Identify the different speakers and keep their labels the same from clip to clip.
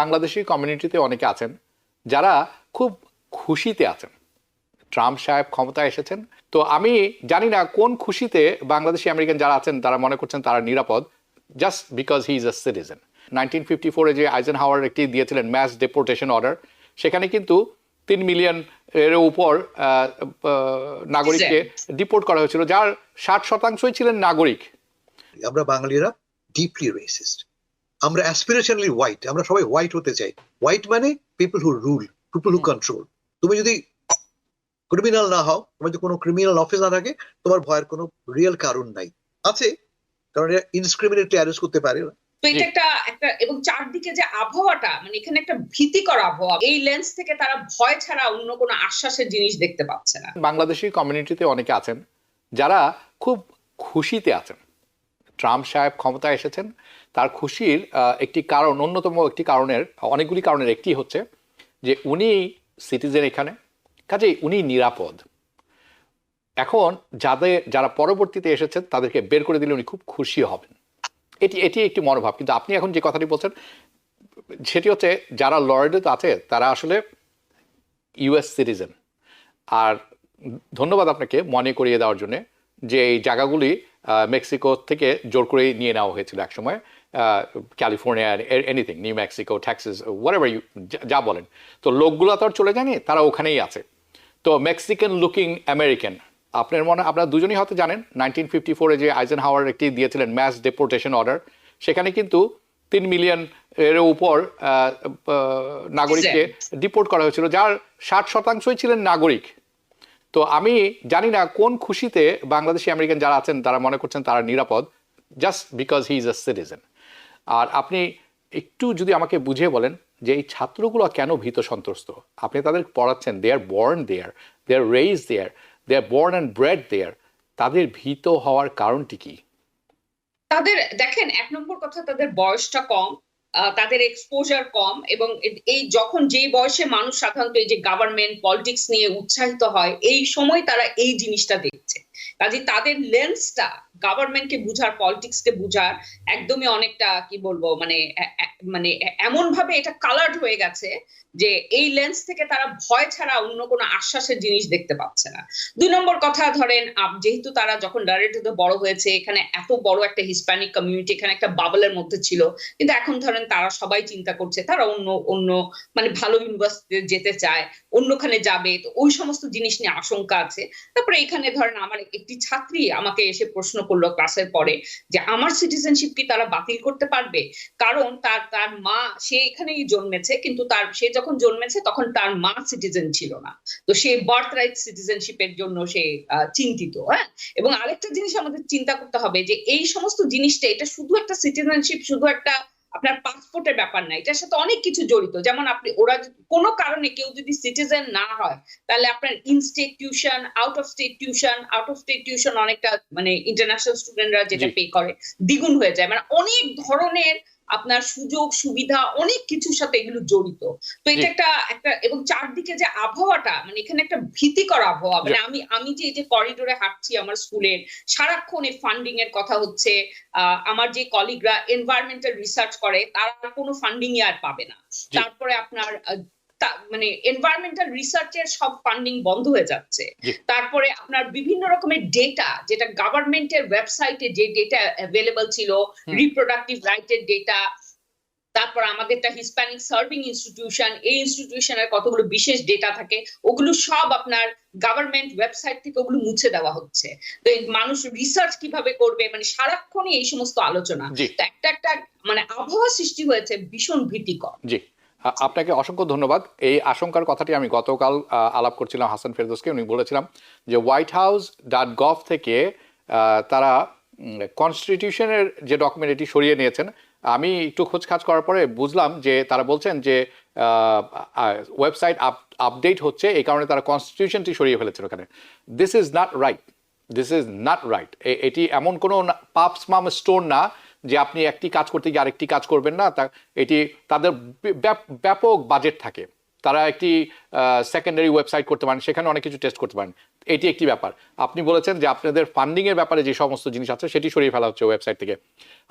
Speaker 1: বাংলাদেশি কমিউনিটিতে অনেকে আছেন যারা খুব খুশিতে আছেন। ট্রাম্প সাহেব ক্ষমতায় এসেছেন। তো আমি জানি না কোন খুশিতে বাংলাদেশি আমেরিকান যারা আছেন তারা মনে করছেন তারা নিরাপদ just because he is a citizen nineteen fifty ফোরে যে আইজেন হাওয়ার একটি দিয়েছিলেন ম্যাস ডেপোর্টেশন অর্ডার সেখানে কিন্তু তিন মিলিয়ন এর উপর নাগরিককে ডিপোর্ট করা হয়েছিল যার ষাট শতাংশই ছিলেন নাগরিক।
Speaker 2: আমরা বাঙালিরা ডিপলি রেসিস্ট আমরা অ্যাসপিরেশনালি হোয়াইট আমরা সবাই হোয়াইট হতে চাই। হোয়াইট মানে people who rule people who control তুমি যদি ক্রিমিনাল না হও তোমার যদি কোনো ক্রিমিনাল অফিস না থাকে তোমার ভয়ের কোনো রিয়েল কারণ নাই। আছে কারণ এটা ইনস্ক্রিমিনেটলি অ্যারেস্ট করতে পারে। না
Speaker 3: তো এটা একটা একটা এবং চারদিকে যে আবহাওয়াটা মানে এখানে একটা ভীতিকর আবহাওয়া এই লেন্স থেকে তারা ভয় ছাড়া অন্য কোনো আশ্বাসের জিনিস দেখতে পাচ্ছে না।
Speaker 1: বাংলাদেশি কমিউনিটিতে অনেকে আছেন যারা খুব খুশিতে আছেন। ট্রাম্প সাহেব ক্ষমতায় এসেছেন তার খুশির একটি কারণ, অন্যতম একটি কারণের, অনেকগুলি কারণের একটি হচ্ছে যে উনি সিটিজেন এখানে, কাজেই উনি নিরাপদ। এখন যাদের, যারা পরবর্তীতে এসেছেন, তাদেরকে বের করে দিলে উনি খুব খুশি হবেন। এটি এটি একটি মনোভাব। কিন্তু আপনি এখন যে কথাটি বলছেন, সেটি হচ্ছে যারা লর্ডে আছে, তারা আসলে ইউএস সিটিজেন। আর ধন্যবাদ আপনাকে মনে করিয়ে দেওয়ার জন্য যে এই জায়গাগুলি মেক্সিকো থেকে জোর করে নিয়ে নেওয়া হয়েছিল একসময়। আহ, California anything New Mexico taxes what you যা বলেন। তো লোকগুলো তো আর চলে যায়নি তারা ওখানেই আছে। তো মেক্সিকান লুকিং আমেরিকান আপনার মনে আপনারা দুজনই হয়তো জানেন নাইনটিন ফিফটি ফোরে যে আইজেন হাওয়ার একটি দিয়েছিলেন ম্যাস ডেপোর্টেশন অর্ডার সেখানে কিন্তু তিন মিলিয়ন এর উপর নাগরিককে ডিপোর্ট করা হয়েছিল যার ষাট শতাংশই ছিলেন নাগরিক। তো আমি জানি না কোন খুশিতে বাংলাদেশি আমেরিকান যারা আছেন তারা মনে করছেন তারা নিরাপদ just because he is a citizen আর আপনি একটু যদি আমাকে বুঝিয়ে বলেন যে এই ছাত্রগুলো কেন ভীত সন্ত্রস্ত? আপনি তাদের পড়াচ্ছেন they are born there they are raise there they are born and bred there তাদের ভীত হওয়ার কারণটি কি?
Speaker 3: তাদের, দেখেন, এক নম্বর কথা, তাদের বয়সটা কম তাদের এক্সপোজার কম এবং এই যখন যে বয়সে মানুষ সাধারণত এই যে গভর্নমেন্ট পলিটিক্স নিয়ে উৎসাহিত হয়, এই সময় তারা এই জিনিসটা দেখছে। কাজে তাদের লেন্সটা গভর্নমেন্টকে বুঝার পলিটিক্সকে বুঝার একদমই অনেকটা, কি বলব মানে মানে এমন ভাবে এটা কালার্ড হয়ে গেছে যে এই লেন্স থেকে তারা ভয় ছাড়া অন্য কোনো আশ্বাসের জিনিস দেখতে পাচ্ছে না। দুই নম্বর কথা ধরেন যেহেতু তারা যখন ডাইরেক্ট বড় হয়েছে, এখানে এত বড় একটা হিসপ্যানিক কমিউনিটি এখানে একটা বাবলের মধ্যে ছিল, কিন্তু এখন ধরেন তারা সবাই চিন্তা করছে, তারা অন্য অন্য মানে ভালো ইউনিভার্সিটিতে যেতে চায়, অন্যখানে যাবে, তো ওই সমস্ত জিনিস নিয়ে আশঙ্কা আছে। তারপরে এখানে ধরেন আমার একটি ছাত্রী আমাকে এসে প্রশ্ন করল ক্লাসের পরে যে আমার সিটিজেনশিপ কি তারা বাতিল করতে পারবে? কারণ তার তার মা, সে এখানেই জন্মেছে, কিন্তু তার, সে যখন জন্মেছে তখন তার মা সিটিজেন ছিল না। তো সে বার্থ রাইট সিটিজেনশিপের জন্য সে চিন্তিত হ্যাঁ? এবং আরেকটা জিনিস আমাদের চিন্তা করতে হবে যে এই সমস্ত জিনিসটা, এটা শুধু একটা সিটিজেনশিপ শুধু একটা আপনার পাসপোর্টের ব্যাপার না এটার সাথে অনেক কিছু জড়িত। যেমন আপনি ওরা কোনো কারণে কেউ যদি সিটিজেন না হয় তাহলে আপনার instate tuition out of state tuition out of state tuition অনেকটা মানে ইন্টারন্যাশনাল স্টুডেন্টরা যেটা পে করে দ্বিগুণ হয়ে যায়। মানে অনেক ধরনের আপনার সুযোগ সুবিধা অনেক কিছুর সাথে এগুলো জড়িত। তো এটা একটা একটা এবং চারদিকে যে আবহাওয়াটা মানে এখানে একটা ভীতিকর আবহাওয়া। মানে আমি আমি যে এই যে করিডোরে হাঁটছি আমার স্কুলের সারাক্ষণ এই ফান্ডিং এর কথা হচ্ছে আহ, আমার যে কলিগরা এনভায়রনমেন্টাল রিসার্চ করে তারা কোনো ফান্ডিং আর পাবে না। তারপরে আপনার মানে এনভায়রনমেন্টাল রিসার্চের সব ফান্ডিং বন্ধ হয়ে যাচ্ছে। তারপরে আপনার বিভিন্ন রকমের ডেটা যেটা গভর্নমেন্টের ওয়েবসাইটে যে ডেটা অ্যাভেলেবল ছিল। রিপ্রোডাক্টিভ রাইটের ডেটা তারপর আমাদেরটা হিসপ্যানিক সার্ভিং ইনস্টিটিউশন এই ইনস্টিটিউশনের কতগুলো বিশেষ ডেটা থাকে ওগুলো সব আপনার গভর্নমেন্ট ওয়েবসাইট থেকে ওগুলো মুছে দেওয়া হচ্ছে। তো মানুষ রিসার্চ কীভাবে করবে মানে সারাক্ষণই এই সমস্ত আলোচনা। একটা একটা মানে আবহাওয়া সৃষ্টি হয়েছে ভীষণ ভীতিকর।
Speaker 1: আপনাকে অসংখ্য ধন্যবাদ। এই আশঙ্কার কথাটি আমি গতকাল আলাপ করছিলাম হাসান ফেরদোসকে, উনি বলেছিলাম যে হোয়াইট হাউস ডট গভ থেকে তারা কনস্টিটিউশনের যে ডকুমেন্ট এটি সরিয়ে নিয়েছেন, আমি একটু খোঁজখাজ করার পরে বুঝলাম যে তারা বলছেন যে ওয়েবসাইট আপ আপডেট হচ্ছে, এই কারণে তারা কনস্টিটিউশনটি সরিয়ে ফেলেছেন ওখানে। This is not right this is not right এটি এমন কোনো পাপস মাম স্টোর না যে আপনি একটি কাজ করতে গিয়ে আরেকটি কাজ করবেন না তা এটি তাদের ব্যাপক বাজেট থাকে। তারা একটি সেকেন্ডারি ওয়েবসাইট করতে পারেন সেখানে অনেক কিছু টেস্ট করতে পারেন। এটি একটি ব্যাপার। আপনি বলেছেন যে আপনাদের ফান্ডিং এর ব্যাপারে যে সমস্ত জিনিস আছে সেটি সরিয়ে ফেলা হচ্ছে ওয়েবসাইট থেকে।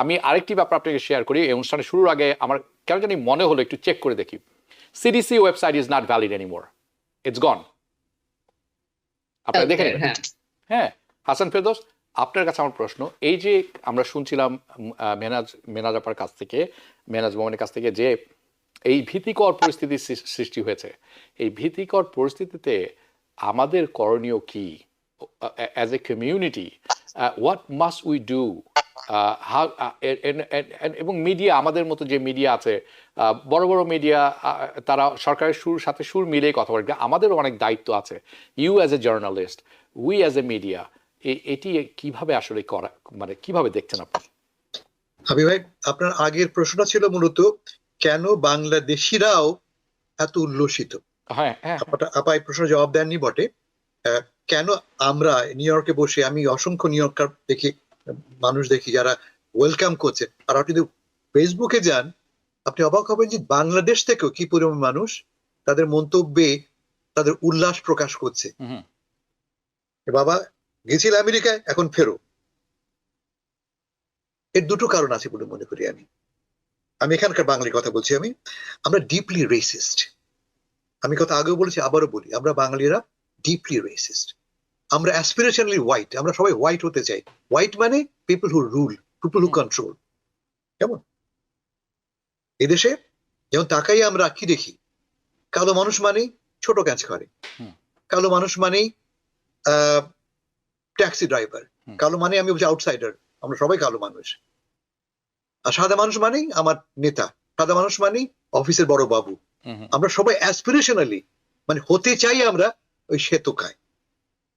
Speaker 1: আমি আরেকটি ব্যাপার আপনাকে শেয়ার করি এই অনুষ্ঠানে শুরুর আগে আমার কেন জানি মনে হলো একটু চেক করে দেখি। CDC website is not valid anymore it's gone আপনারা দেখে নেবেন।
Speaker 3: হ্যাঁ।
Speaker 1: হ্যাঁ হাসান ফেরদৌস আপনার কাছে আমার প্রশ্ন, এই যে আমরা শুনছিলাম মেনাজ মেনাজ আপার কাছ থেকে, মেনাজ মোমেনের কাছ থেকে যে এই ভীতিকর পরিস্থিতির সৃষ্টি হয়েছে, এই ভীতিকর পরিস্থিতিতে আমাদের করণীয় কি? As a community what must we do এবং মিডিয়া আমাদের মতো যে মিডিয়া আছে বড় বড় মিডিয়া তারা সরকারের সুর, সাথে সুর মিলিয়ে কথা বলে আমাদেরও অনেক দায়িত্ব আছে। You as a journalist we as a media এটি কীভাবে আসলে করা মানে কীভাবে দেখছেন আপনি?
Speaker 2: হাবি ভাই আপনার আগের প্রশ্নটা ছিল মূলত কেন বাংলাদেশিরাও এত উল্লসিত?
Speaker 1: হ্যাঁ হ্যাঁ।
Speaker 2: আপাটা আপা এই প্রশ্নের জবাব দেননি বটে। কেন আমরা নিউ ইয়র্কে বসে আমি অসংখ্য নিউ ইয়র্কার দেখি মানুষ দেখি যারা ওয়েলকাম করছে আর আপনি যদি ফেসবুকে যান আপনি অবাক হবেন যে বাংলাদেশ থেকেও কি পরিমাণ মানুষ তাদের মন্তব্যে তাদের উল্লাস প্রকাশ করছে। বাবা গেছিল আমেরিকায় এখন ফেরো। এর দুটো কারণ আছে বলে মনে করি আমি। আমি এখানকার বাঙালির কথা বলছি আমি। আমরা ডিপলি রেসিস্ট আমি কথা আগেও বলেছি আবারও বলি আমরা বাঙালিরা ডিপলি রেসিস্ট আমরা অ্যাসপিরেশনালি হোয়াইট আমরা সবাই হোয়াইট হতে চাই। হোয়াইট মানে people who rule people who control কেমন? এদেশে যেমন তাকাই আমরা কি দেখি? কালো মানুষ মানেই ছোট কাজ করে। কালো মানুষ মানেই ট্যাক্সি ড্রাইভার। কালো মানে আমি বলছি আউটসাইডার আমরা সবাই কালো মানুষ। আর সাদা মানুষ মানেই আমার নেতা। সাদা মানুষ মানেই অফিসের বড় বাবু। আমরা সবাই অ্যাসপিরেশনালি মানে হতে চাই আমরা ওই শ্বেতকায়।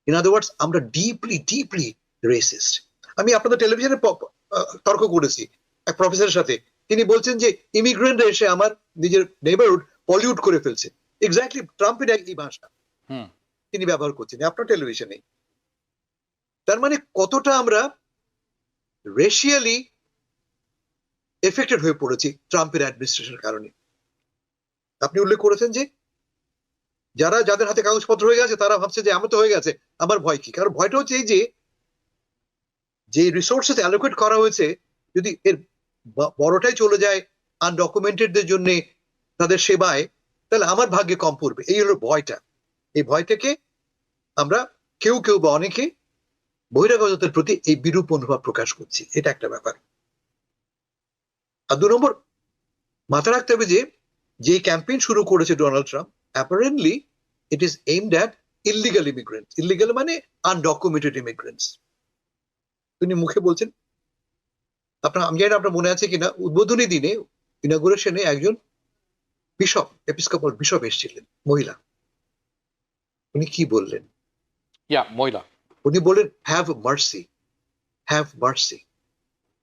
Speaker 2: ইন আদার ওয়ার্ডস আমরা ডিপলি ডিপলি রেসিস্ট আমি আপনাদের টেলিভিশনে তর্ক করেছি এক প্রফেসরের সাথে। তিনি বলছেন যে ইমিগ্রেন্টরা এসে আমার নিজের নেবারহুড পলিউট করে ফেলছে। এক্স্যাক্টলি ট্রাম্পের একই ভাষা। তিনি ব্যবহার করছেন। আপনার টেলিভিশনে তার মানে কতটা আমরা রেশিয়ালি এফেক্টেড হয়ে পড়েছি ট্রাম্পের অ্যাডমিনিস্ট্রেশনের কারণে। আপনি উল্লেখ করেছেন যে যারা, যাদের হাতে কাগজপত্র হয়ে গেছে, তারা ভাবছে যে আমার তো হয়ে গেছে, আমার ভয় কি? কারণ ভয়টা হচ্ছে এই যে যে রিসোর্সেস অ্যালোকেট করা হয়েছে, যদি এর বড়টাই চলে যায় আনডকুমেন্টেডদের জন্য তাদের সেবায়, তাহলে আমার ভাগ্যে কম পড়বে। এই হলো ভয়টা। এই ভয় থেকে আমরা কেউ কেউ বা অনেকে বহিরাগতদের প্রতি এই বিরূপ অনুভব প্রকাশ করছি, এটা একটা ব্যাপার। আর দু নম্বর মাথা রাখতে হবে যে যে ক্যাম্পেইন শুরু করেছে Donald Trump apparently it is aimed at illegal immigrants illegal মানে আনডকুমেন্টেড ইমিগ্রেন্টস তিনি মুখে বলছেন, আপনার, আমি জানি আপনার মনে আছে কিনা, উদ্বোধনী দিনে ইনাগুরেশনে একজন বিশপ এপিস্কোপাল বিশপ এসেছিলেন, মহিলা। উনি কি বললেন?
Speaker 1: ইয়া মহিলা।
Speaker 2: উনি বললেন হ্যাভ মার্সি হ্যাভ মার্সি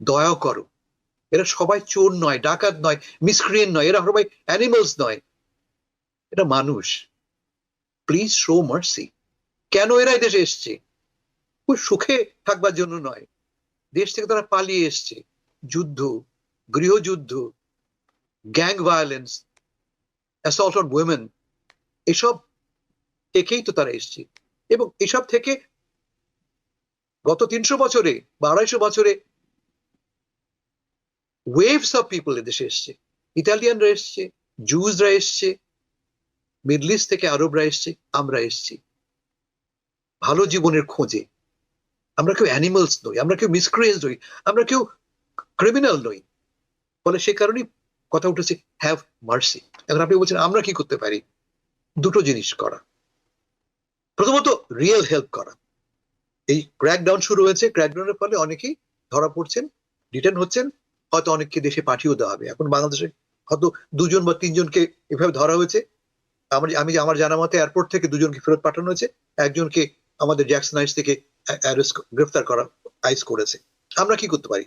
Speaker 2: দয়া করো। এরা সবাই চোর নয়, ডাকাত নয় মিসক্রিয়েন নয়, এরা সবাই অ্যানিমালস নয়। এটা মানুষ। প্লিজ শো মার্সি কেন এরা দেশে এসছে? খুব সুখে থাকবার জন্য নয়। দেশ থেকে তারা পালিয়ে এসছে। যুদ্ধ, গৃহযুদ্ধ gang violence assault on women এসব থেকেই তো তারা এসছে। এবং এসব থেকে গত তিনশো বছরে বা আড়াইশো বছরে ওয়েভস অফ পিপল এদেশে এসছে। ইতালিয়ানরা এসছে জুজরা এসছে মিডল ইস্ট থেকে আরবরা এসছে, আমরা এসছি। ভালো জীবনের খোঁজে। আমরা কেউ অ্যানিমালস নই, আমরা কেউ মিসক্রিয়েন্স নই, আমরা কেউ ক্রিমিনাল নই। ফলে সে কারণেই কথা উঠেছে হ্যাভ মার্সি এখন আপনি বলছেন, আমরা কি করতে পারি? দুটো জিনিস করা। প্রথমত রিয়েল হেল্প করা। এই ক্র্যাকডাউন শুরু হয়েছে। ক্র্যাকডাউনের ফলে অনেকেই ধরা পড়ছেন রিটার্ন হচ্ছেন, হয়তো অনেককে দেশে পাঠিয়েও দেওয়া হবে। এখন বাংলাদেশে হয়তো দুজন বা তিনজনকে এভাবে ধরা হয়েছে। আমার, আমি, আমার জানা মতে এয়ারপোর্ট থেকে দুজনকে ফেরত পাঠানো হয়েছে। একজনকে আমাদের জ্যাকসন আইস থেকে গ্রেফতার করা আইস করেছে। আমরা কি করতে পারি?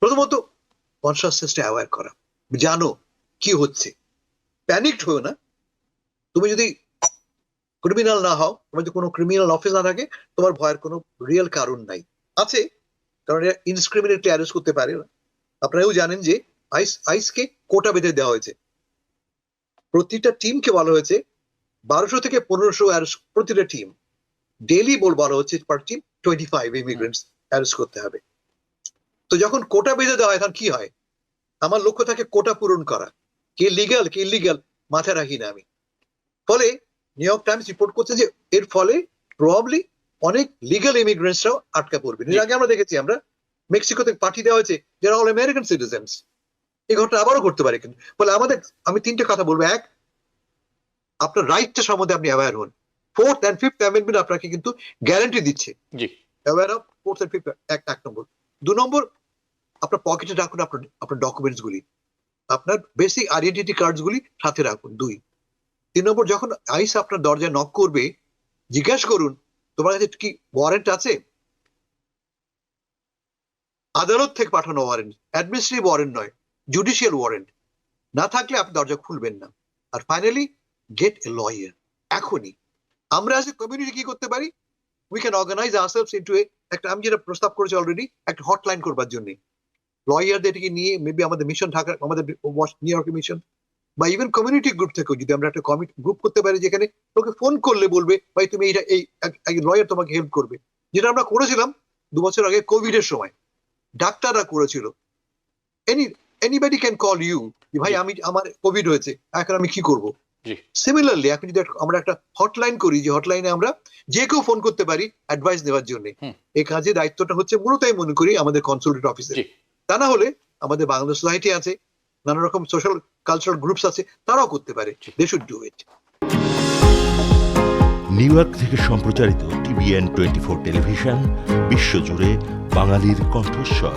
Speaker 2: প্রথমত কনসাসনেসটা অ্যাওয়ার করা। জানো কি হচ্ছে। প্যানিকড হয়েও না। তুমি যদি ক্রিমিনাল না হও, তোমার যদি কোনো ক্রিমিনাল অফিস না থাকে, তোমার ভয়ের কোনো রিয়েল কারণ নাই। আছে, কারণ ইনস্ক্রিমিনেটলি অ্যারেস্ট করতে পারে না। আপনারাও জানেন যে আইস আইসকে কোটা বেঁধে দেওয়া হয়েছে। প্রতিটা টিমকে বলা হয়েছে, বারোশো থেকে পনেরোশো অ্যারেস্ট প্রতিটা টিম ডেলি বল বলা হচ্ছে per team twenty five immigrants arrest করতে হবে। তো যখন কোটা বেঁধে দেওয়া হয়, তখন কি হয়? আমার লক্ষ্য থাকে কোটা পূরণ করা। কে লিগাল কে ইলিগাল মাথায় রাখি না আমি। ফলে নিউ ইয়র্ক টাইমস রিপোর্ট করছে যে এর ফলে প্রবাবলি অনেক লিগাল ইমিগ্রেন্টসরাও আটকা পড়বে। এর আগে আমরা দেখেছি আমরা মেক্সিকো থেকে পাঠিয়ে দেওয়া হয়েছে যারা অল আমেরিকান সিটিজেন্স এই ঘটনা আবারও করতে পারে কিন্তু। ফলে আমাদের আমি তিনটে কথা বলব। এক আপনার রাইটটা সম্বন্ধে আপনি অ্যাওয়ার হন। ফোর্থ অ্যান্ড ফিফথ অ্যামেন্ডমেন্ট আপনাকে কিন্তু গ্যারান্টি দিচ্ছে।
Speaker 1: জি।
Speaker 2: Aware of fourth and fifth এক এক নম্বর। দু নম্বর আপনার পকেটে রাখুন আপনার আপনার ডকুমেন্টস গুলি। আপনার বেসিক আইডেন্টিটি কার্ডস গুলি সাথে রাখুন। দুই তিন নম্বর, যখন আইস আপনার দরজায় নক করবে, জিজ্ঞাসা করুন, তোমার কাছে কি ওয়ারেন্ট আছে? আদালত থেকে পাঠানো ওয়ারেন্ট অ্যাডমিনিস্ট্রেটিভ ওয়ারেন্ট নয় জুডিশিয়াল ওয়ারেন্ট না থাকলে আপনি দরজা খুলবেন না। আর ফাইনালি গেট এ লয়ার এখনই। আমরা আজ কমিউনিটি কি করতে পারি? We can organise ourselves into a একটা, আমি যেটা প্রস্তাব করেছি অলরেডি একটা হটলাইন করবার জন্য। লয়ারদেরকে নিয়ে মেবি আমাদের মিশন ঢাকা আমাদের নিউ ইয়র্কের মিশন বা ইভেন কমিউনিটি গ্রুপ থেকেও যদি আমরা একটা কমিটি গ্রুপ করতে পারি যেখানে তোকে ফোন করলে বলবে ভাই তুমি এইটা এই লয়ার তোমাকে হেল্প করবে। যেটা আমরা করেছিলাম দু বছর আগে কোভিড এর সময়। ডাক্তাররা করেছিল। Any anybody can call you ভাই আমি আমার কোভিড হয়েছে এখন আমি কি করব? সিমিলারলি এখন যদি আমরা একটা হটলাইন করি যে হটলাইনে আমরা যে কেউ ফোন করতে পারি অ্যাডভাইস দেওয়ার জন্য এই কাজে দায়িত্বটা হচ্ছে মূলত আমি মনে করি আমাদের কনসালটেন্ট অফিসে তা না হলে আমাদের বাংলাদেশ সোসাইটি আছে নানা রকম সোশ্যাল কালচারাল গ্রুপস আছে তারাও করতে পারে। They should do it
Speaker 4: New York থেকে সম্প্রচারিত টিভিএন টোয়েন্টি ফোর টেলিভিশন বিশ্বজুড়ে বাঙালির কণ্ঠস্বর।